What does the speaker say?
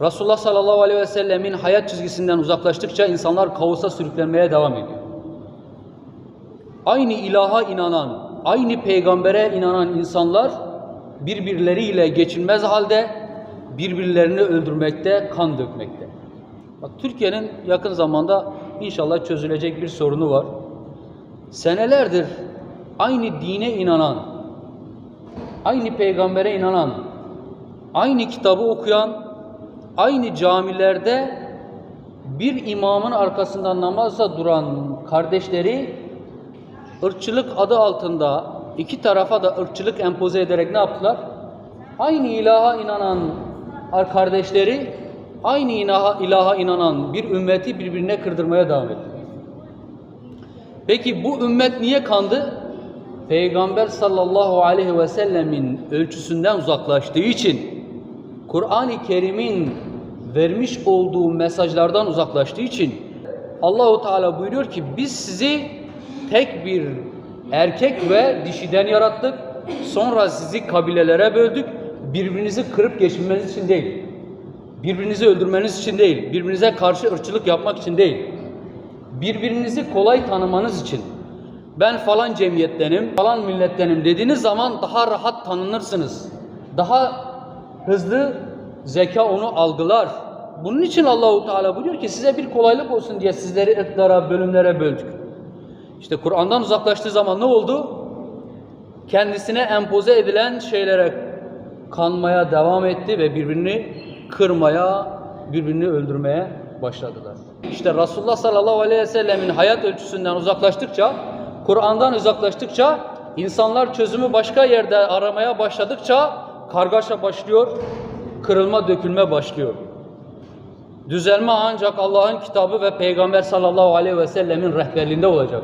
Resulullah sallallahu aleyhi ve sellemin hayat çizgisinden uzaklaştıkça insanlar kaosa sürüklenmeye devam ediyor. Aynı ilaha inanan, aynı peygambere inanan insanlar birbirleriyle geçinmez halde birbirlerini öldürmekte, kan dökmekte. Bak Türkiye'nin yakın zamanda inşallah çözülecek bir sorunu var. Senelerdir aynı dine inanan, aynı peygambere inanan, aynı kitabı okuyan, aynı camilerde bir imamın arkasında namazda duran kardeşleri ırkçılık adı altında iki tarafa da ırkçılık empoze ederek ne yaptılar? Aynı ilaha inanan kardeşleri aynı ilaha, ilaha inanan bir ümmeti birbirine kırdırmaya devam ettiler. Peki bu ümmet niye kandı? Peygamber sallallahu aleyhi ve sellemin ölçüsünden uzaklaştığı için Kur'an-ı Kerim'in vermiş olduğu mesajlardan uzaklaştığı için Allahu Teala buyuruyor ki biz sizi tek bir erkek ve dişiden yarattık. Sonra sizi kabilelere böldük. Birbirinizi kırıp geçirmeniz için değil. Birbirinizi öldürmeniz için değil. Birbirinize karşı ırkçılık yapmak için değil. Birbirinizi kolay tanımanız için. Ben falan cemiyettenim, falan millettenim dediğiniz zaman daha rahat tanınırsınız. Daha hızlı zeka onu algılar. Bunun için Allahu Teala buyuruyor ki size bir kolaylık olsun diye sizleri ırklara, bölümlere böldük. İşte Kur'an'dan uzaklaştığı zaman ne oldu? Kendisine empoze edilen şeylere kanmaya devam etti ve birbirini kırmaya, birbirini öldürmeye başladılar. İşte Resulullah sallallahu aleyhi ve sellemin hayat ölçüsünden uzaklaştıkça, Kur'an'dan uzaklaştıkça, insanlar çözümü başka yerde aramaya başladıkça kargaşa başlıyor, kırılma dökülme başlıyor. Düzelme ancak Allah'ın kitabı ve Peygamber sallallahu aleyhi ve sellemin rehberliğinde olacak.